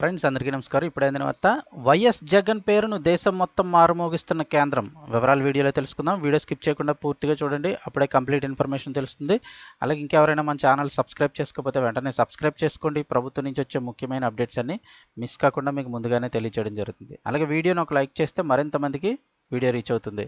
Friends అందరికీ నమస్కారం. ఇప్పుడైన వార్త వైఎస్ జగన్ పేరును దేశం మొత్తం మారుమోగిస్తున్న కేంద్రం. వివరాలు వీడియోలో తెలుసుకుందాం. వీడియో స్కిప్ చేయకుండా పూర్తిగా చూడండి. అప్పుడే కంప్లీట్ ఇన్ఫర్మేషన్ తెలుస్తుంది. అలాగే ఇంకెవరైనా మన ఛానల్ సబ్స్క్రైబ్ చేసుకోకపోతే వెంటనే సబ్స్క్రైబ్ చేసుకోండి. ప్రభుత్వం నుంచి వచ్చే ముఖ్యమైన అప్డేట్స్ అన్ని మిస్ కాకుండా మీకు ముందుగానే తెలియజేయడం జరుగుతుంది. అలాగే వీడియోను ఒక లైక్ చేస్తే మరింత మందికి వీడియో రీచ్ అవుతుంది.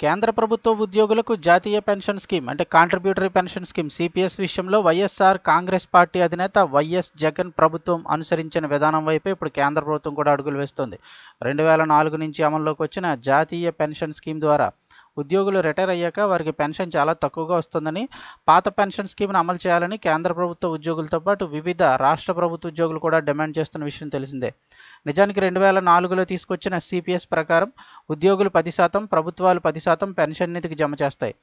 కేంద్ర ప్రభుత్వ ఉద్యోగులకు జాతీయ పెన్షన్ స్కీమ్ అంటే కాంట్రిబ్యూటరీ పెన్షన్ స్కీమ్ సిపిఎస్ విషయంలో వైఎస్ఆర్ కాంగ్రెస్ పార్టీ అధినేత వైఎస్ జగన్ ప్రభుత్వం అనుసరించిన విధానం వైపే ఇప్పుడు కేంద్ర ప్రభుత్వం కూడా అడుగులు వేస్తోంది. రెండు వేల నాలుగు నుంచి అమల్లోకి వచ్చిన జాతీయ పెన్షన్ స్కీమ్ ద్వారా ఉద్యోగులు రిటైర్ అయ్యాక వారికి పెన్షన్ చాలా తక్కువగా వస్తుందని పాత పెన్షన్ స్కీమ్ను అమలు చేయాలని కేంద్ర ప్రభుత్వ ఉద్యోగులతో పాటు వివిధ రాష్ట్ర ప్రభుత్వ ఉద్యోగులు కూడా డిమాండ్ చేస్తున్న విషయం తెలిసిందే. నిజానికి రెండు వేల నాలుగులో తీసుకొచ్చిన సిపిఎస్ ప్రకారం ఉద్యోగులు పది శాతం ప్రభుత్వాలు పది శాతం పెన్షన్ నిధికి జమ చేస్తాయి.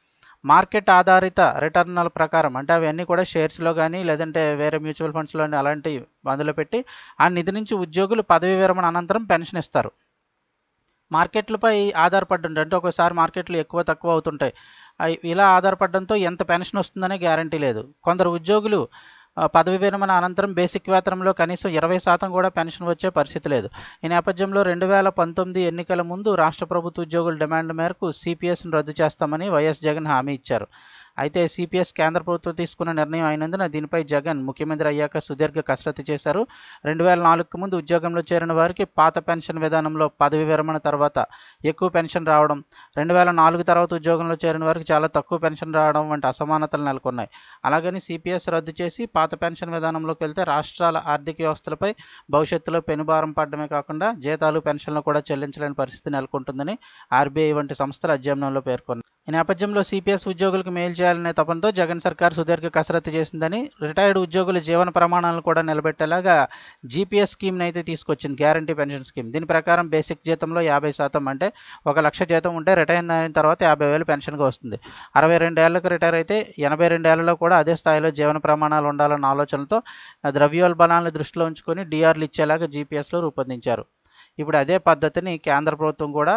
మార్కెట్ ఆధారిత రిటర్నల ప్రకారం అంటే అవన్నీ కూడా షేర్స్లో కానీ లేదంటే వేరే మ్యూచువల్ ఫండ్స్లో అలాంటి అందులో పెట్టి ఆ నిధి నుంచి ఉద్యోగులు పదవి విరమణ అనంతరం పెన్షన్ ఇస్తారు. మార్కెట్లపై ఆధారపడి అంటే ఒకసారి మార్కెట్లు ఎక్కువ తక్కువ అవుతుంటాయి. ఇలా ఆధారపడడంతో ఎంత పెన్షన్ వస్తుందనే గ్యారంటీ లేదు. కొందరు ఉద్యోగులు పదవి విరమణ అనంతరం బేసిక్ వేతనంలో కనీసం ఇరవై శాతం కూడా పెన్షన్ వచ్చే పరిస్థితి లేదు. ఈ నేపథ్యంలో రెండు వేల పంతొమ్మిది ఎన్నికల ముందు రాష్ట్ర ప్రభుత్వ ఉద్యోగుల డిమాండ్ మేరకు సిపిఎస్ను రద్దు చేస్తామని వైఎస్ జగన్ హామీ ఇచ్చారు. అయితే సిపిఎస్ కేంద్ర ప్రభుత్వం తీసుకున్న నిర్ణయం అయినందున దీనిపై జగన్ ముఖ్యమంత్రి అయ్యాక సుదీర్ఘ కసరత్తు చేశారు. రెండు వేల నాలుగుకు ముందు ఉద్యోగంలో చేరిన వారికి పాత పెన్షన్ విధానంలో పదవి విరమణ తర్వాత ఎక్కువ పెన్షన్ రావడం రెండు వేల నాలుగు తర్వాత ఉద్యోగంలో చేరిన వారికి చాలా తక్కువ పెన్షన్ రావడం వంటి అసమానతలు నెలకొన్నాయి. అలాగని సిపిఎస్ రద్దు చేసి పాత పెన్షన్ విధానంలోకి వెళ్తే రాష్ట్రాల ఆర్థిక వ్యవస్థలపై భవిష్యత్తులో పెనుభారం పడడమే కాకుండా జీతాలు పెన్షన్లు కూడా చెల్లించలేని పరిస్థితి నెలకొంటుందని ఆర్బీఐ వంటి సంస్థల అధ్యయనంలో పేర్కొన్నాయి. ఈ నేపథ్యంలో సిపిఎస్ ఉద్యోగులకు మేలు చేయాలనే తపనతో జగన్ సర్కార్ సుదీర్ఘ కసరత్తు చేసిందని రిటైర్డ్ ఉద్యోగుల జీవన ప్రమాణాలను కూడా నిలబెట్టేలాగా జీపీఎస్ స్కీమ్ని అయితే తీసుకొచ్చింది గ్యారంటీ పెన్షన్ స్కీమ్. దీని ప్రకారం బేసిక్ జీతంలో యాభై శాతం అంటే ఒక లక్ష జీతం ఉంటే రిటైర్ అయిన తర్వాత యాభై వేలు పెన్షన్గా వస్తుంది. అరవై రెండేళ్ళకు రిటైర్ అయితే ఎనభై రెండేళ్ళలో కూడా అదే స్థాయిలో జీవన ప్రమాణాలు ఉండాలన్న ఆలోచనతో ద్రవ్యోల్బణాలను దృష్టిలో ఉంచుకొని డిఆర్లు ఇచ్చేలాగా జీపీఎస్లో రూపొందించారు. ఇప్పుడు అదే పద్ధతిని కేంద్ర ప్రభుత్వం కూడా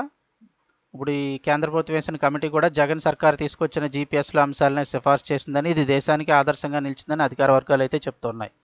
ఇప్పుడు ఈ కేంద్ర ప్రభుత్వం వేసిన కమిటీ కూడా జగన్ సర్కార్ తీసుకొచ్చిన జీపీఎస్ల అంశాలనే సిఫార్సు చేసిందని ఇది దేశానికి ఆదర్శంగా నిలిచిందని అధికార వర్గాలు అయితే చెప్తున్నాయి.